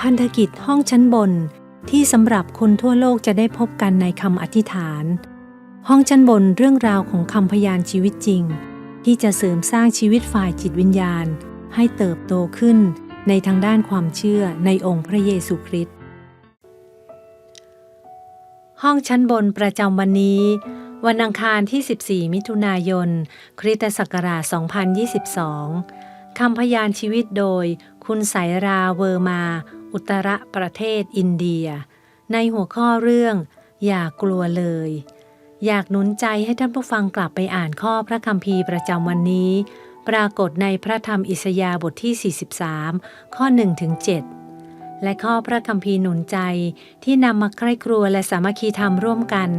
พันธกิจห้องชั้นบนที่สำหรับคนทั่วโลกจะได้พบกันในคำอธิษฐาน ห้องชั้นบนเรื่องราวของคำพยานชีวิตจริง ที่จะเสริมสร้างชีวิตฝ่ายจิตวิญญาณ ให้เติบโตขึ้นในทางด้านความเชื่อในองค์พระเยซูคริสต์ห้องชั้นบนประจำวันนี้ วันอังคารที่ 14 มิถุนายน คริสตศักราช 2022คำพยานชีวิตโดย คุณไสราเวอร์มา อุตรประเทศอินเดีย ในหัวข้อเรื่อง อย่ากลัวเลย อยากหนุนใจให้ท่านผู้ฟังกลับไปอ่านข้อพระคัมภีร์ประจำวันนี้ ปรากฏในพระธรรมอิสยาบทที่ 43 ข้อ1ถึง7และข้อพระคัมภีร์หนุนใจที่นำมาใคร่ครัวและสามัคคีธรรมร่วมกัน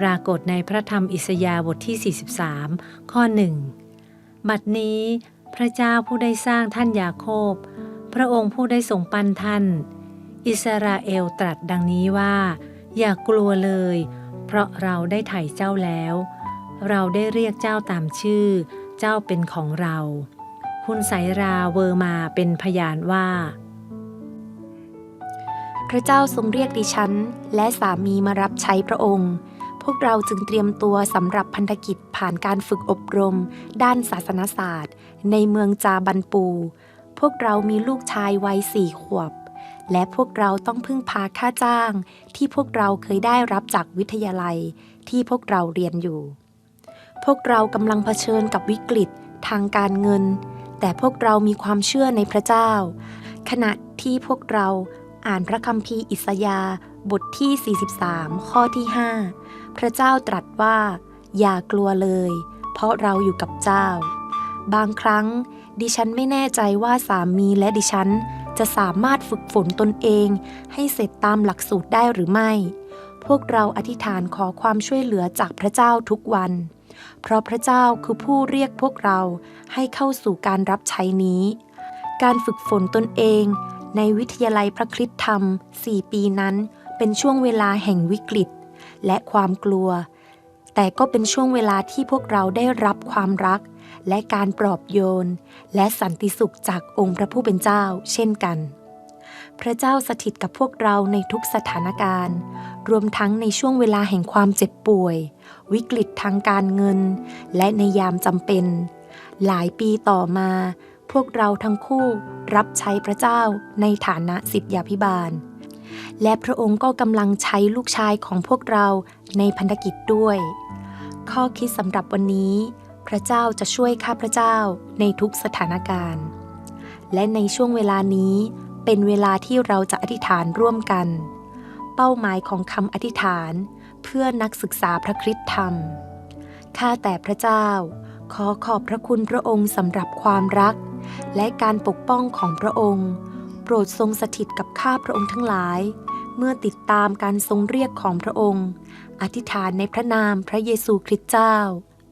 ปรากฏในพระธรรมอิสยาบทที่ 43 ข้อ 1 บัดนี้พระเจ้าผู้ได้สร้างท่านยาโคบ พระองค์ผู้ได้ทรงปั้นท่าน อิสราเอลตรัสดังนี้ว่า อย่ากลัวเลย เพราะเราได้ไถ่เจ้าแล้ว เราได้เรียกเจ้าตามชื่อ เจ้าเป็นของเราคุณไสราเวอร์มาเป็นพยานว่า พระเจ้าทรงเรียกดิฉัน และสามีมารับใช้พระองค์ พวกเราจึงเตรียมตัวสำหรับพันธกิจผ่านการฝึกอบรม ด้านศาสนศาสตร์ ในเมืองจาบันปู พวกเรามีลูกชายวัยสี่ขวบ และพวกเราต้องพึ่งพาค่าจ้าง ที่พวกเราเคยได้รับจากวิทยาลัยที่พวกเราเรียนอยู่ พวกเรากำลังเผชิญกับวิกฤตทางการเงิน แต่พวกเรามีความเชื่อในพระเจ้า ขณะที่พวกเราอ่านพระคัมภีร์อิสยาบทที่ 43 ข้อที่ 5 พระเจ้าตรัสว่า อย่ากลัวเลย เพราะเราอยู่กับเจ้า บางครั้ง ดิฉันไม่แน่ใจว่าสามีและดิฉัน จะสามารถฝึกฝนตนเอง ให้เสร็จตามหลักสูตรได้หรือไม่ พวกเราอธิษฐานขอความช่วยเหลือจากพระเจ้าทุกวัน เพราะพระเจ้าคือผู้เรียกพวกเราให้เข้าสู่การรับใช้นี้ การฝึกฝนตนเอง ในวิทยาลัยพระคริสตธรรม 4 ปีนั้น เป็นช่วงเวลาแห่งวิกฤต และความกลัว แต่ก็เป็นช่วงเวลาที่พวกเราได้รับความรัก และการปลอบโยน และสันติสุขจากองค์พระผู้เป็นเจ้า เช่นกัน พระเจ้าสถิตกับพวกเราในทุกสถานการณ์ รวมทั้งในช่วงเวลาแห่งความเจ็บป่วย วิกฤตทางการเงิน และในยามจำเป็น หลายปีต่อมา พวกเราทั้งคู่รับใช้พระเจ้าในฐานะสิทธยาพิบาล และพระองค์ก็กำลังใช้ลูกชายของพวกเราในพันธกิจด้วย ข้อคิดสำหรับวันนี้ พระเจ้าจะช่วยข้าพระเจ้าในทุกสถานการณ์ และในช่วงเวลานี้เป็นเวลาที่เราจะอธิษฐานร่วมกัน เป้าหมายของคำอธิษฐานเพื่อนักศึกษาพระคริสตธรรม ข้าแต่พระเจ้า ขอขอบพระคุณพระองค์สำหรับความรัก และการปกป้องของพระองค์ โปรดทรงสถิตกับข้าพระองค์ทั้งหลาย เมื่อติดตามการทรงเรียกของพระองค์ อธิษฐานในพระนามพระเยซูคริสต์เจ้า